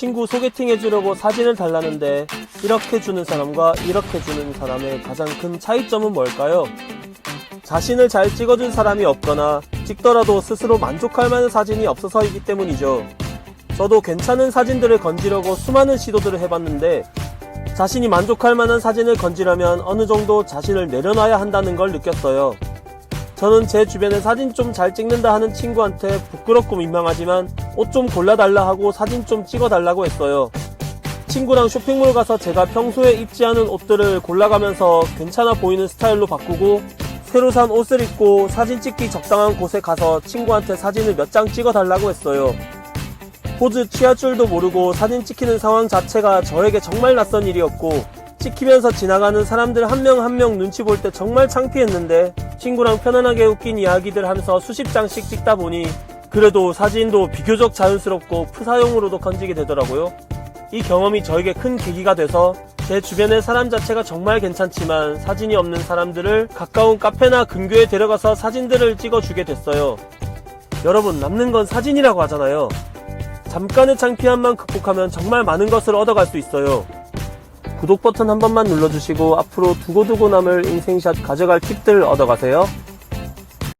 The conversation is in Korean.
친구 소개팅 해주려고 사진을 달라는데 이렇게 주는 사람과 이렇게 주는 사람의 가장 큰 차이점은 뭘까요? 자신을 잘 찍어준 사람이 없거나 찍더라도 스스로 만족할 만한 사진이 없어서이기 때문이죠. 저도 괜찮은 사진들을 건지려고 수많은 시도들을 해봤는데 자신이 만족할 만한 사진을 건지려면 어느 정도 자신을 내려놔야 한다는 걸 느꼈어요. 저는 제 주변에 사진 좀 잘 찍는다 하는 친구한테 부끄럽고 민망하지만 옷 좀 골라달라 하고 사진 좀 찍어달라고 했어요. 친구랑 쇼핑몰 가서 제가 평소에 입지 않은 옷들을 골라가면서 괜찮아 보이는 스타일로 바꾸고 새로 산 옷을 입고 사진 찍기 적당한 곳에 가서 친구한테 사진을 몇 장 찍어달라고 했어요. 포즈 취할 줄도 모르고 사진 찍히는 상황 자체가 저에게 정말 낯선 일이었고 찍히면서 지나가는 사람들 한 명 한 명 눈치 볼 때 정말 창피했는데 친구랑 편안하게 웃긴 이야기들 하면서 수십 장씩 찍다 보니 그래도 사진도 비교적 자연스럽고 푸사용으로도 건지게 되더라고요. 이 경험이 저에게 큰 계기가 돼서 제 주변의 사람 자체가 정말 괜찮지만 사진이 없는 사람들을 가까운 카페나 근교에 데려가서 사진들을 찍어주게 됐어요. 여러분 남는 건 사진이라고 하잖아요. 잠깐의 창피함만 극복하면 정말 많은 것을 얻어갈 수 있어요. 구독 버튼 한 번만 눌러주시고 앞으로 두고두고 남을 인생샷 가져갈 팁들 얻어가세요.